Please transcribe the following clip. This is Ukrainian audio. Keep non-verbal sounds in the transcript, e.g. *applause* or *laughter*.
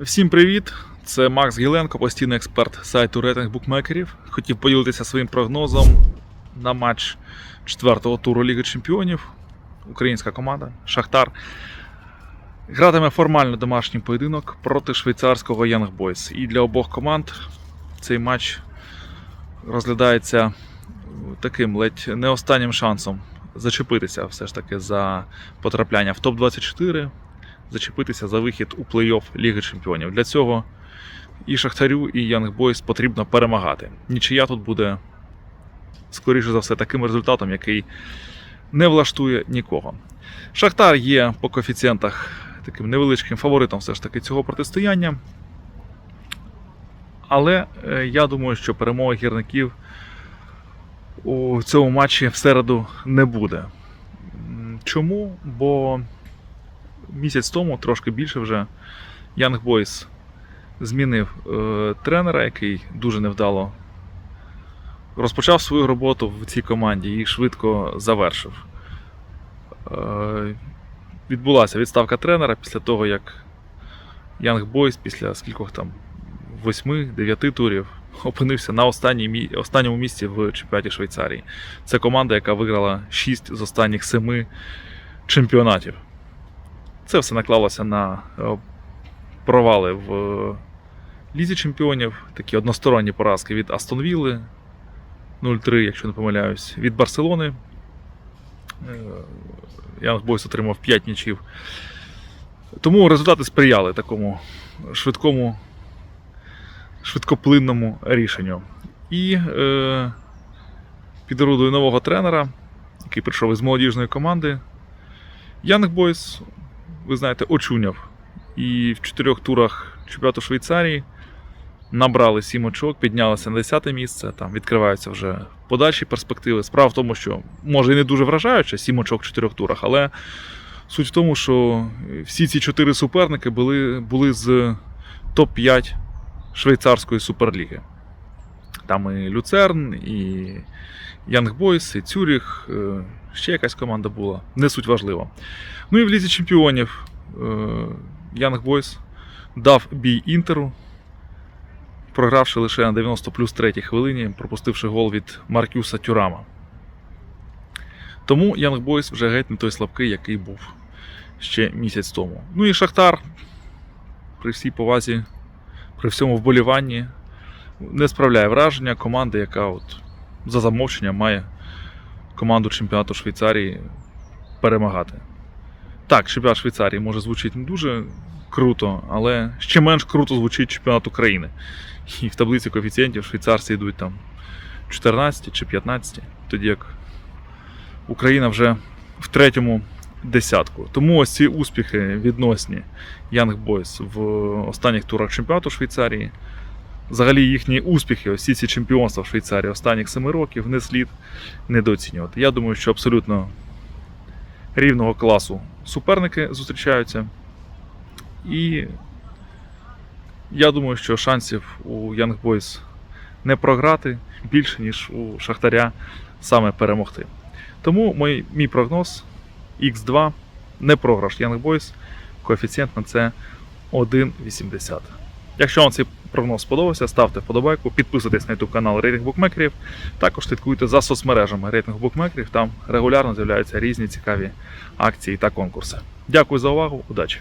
Всім привіт! Це Макс Гіленко, постійний експерт сайту рейтинг букмекерів. Хотів поділитися своїм прогнозом на матч четвертого туру Ліги Чемпіонів. Українська команда Шахтар гратиме формально домашній поєдинок проти швейцарського Young Boys. І для обох команд цей матч розглядається таким ледь не останнім шансом зачепитися все ж таки за потрапляння в топ-24 зачепитися за вихід у плей-офф Ліги Чемпіонів. Для цього і Шахтарю, і Young Boys потрібно перемагати. Нічия тут буде, скоріше за все, таким результатом, який не влаштує нікого. Шахтар є по коефіцієнтах таким невеличким фаворитом все ж таки цього протистояння. Але е, я думаю, що перемоги гірників у цьому матчі в середу не буде. Чому? Бо місяць тому, трошки більше вже, Young Boys змінив е, тренера, який дуже невдало розпочав свою роботу в цій команді і швидко завершив. Е, відбулася відставка тренера після того, як Young Boys після скількох там 8-9 турів *laughs* опинився на останній, останньому місці в чемпіонаті Швейцарії. Це команда, яка виграла 6 з останніх 7 чемпіонатів. Це все наклалося на е, провали в е, Лізі Чемпіонів, такі односторонні поразки від Астон Вілли 0-3, якщо не помиляюсь, від Барселони. Янг Бойс отримав 5 нічів. Тому результати сприяли такому швидкому, швидкоплинному рішенню. І е, під орудою нового тренера, який прийшов із молодіжної команди, Янг Бойс ви знаєте, очуняв. І в чотирьох турах чемпіонату Швейцарії набрали сім очок, піднялися на 10 місце. Там відкриваються вже подальші перспективи. Справа в тому, що може і не дуже вражаюче, сім очок в чотирьох турах, але суть в тому, що всі ці чотири суперники були, були з топ-5 швейцарської суперліги. Там і Люцерн, і Янг Бойс, і Цюріх, е, ще якась команда була. Не суть важливо. Ну і в Лізі Чемпіонів Янг Бойс дав бій Інтеру, програвши лише на 90 плюс 3 хвилині, пропустивши гол від Маркюса Тюрама. Тому Янг Бойс вже геть не той слабкий, який був ще місяць тому. Ну і Шахтар, при всій повазі, при всьому вболіванні, не справляє враження команди, яка от за замовченням має команду чемпіонату Швейцарії перемагати. Так, чемпіонат Швейцарії може звучить не дуже круто, але ще менш круто звучить чемпіонат України. І в таблиці коефіцієнтів швейцарці йдуть там 14 чи 15, тоді як Україна вже в третьому десятку. Тому ось ці успіхи відносні Young Boys в останніх турах чемпіонату Швейцарії. Взагалі їхні успіхи, ось ці чемпіонства в Швейцарії останніх 7 років не слід недооцінювати. Я думаю, що абсолютно рівного класу суперники зустрічаються. І я думаю, що шансів у Young Boys не програти більше, ніж у Шахтаря саме перемогти. Тому мій, мій прогноз X2 не програш Young Boys, коефіцієнт на це 1,80. Якщо вам цей прогноз сподобався, ставте вподобайку, підписуйтесь на YouTube канал Рейтинг Букмекерів. Також слідкуйте за соцмережами Рейтинг Букмекерів. Там регулярно з'являються різні цікаві акції та конкурси. Дякую за увагу, удачі!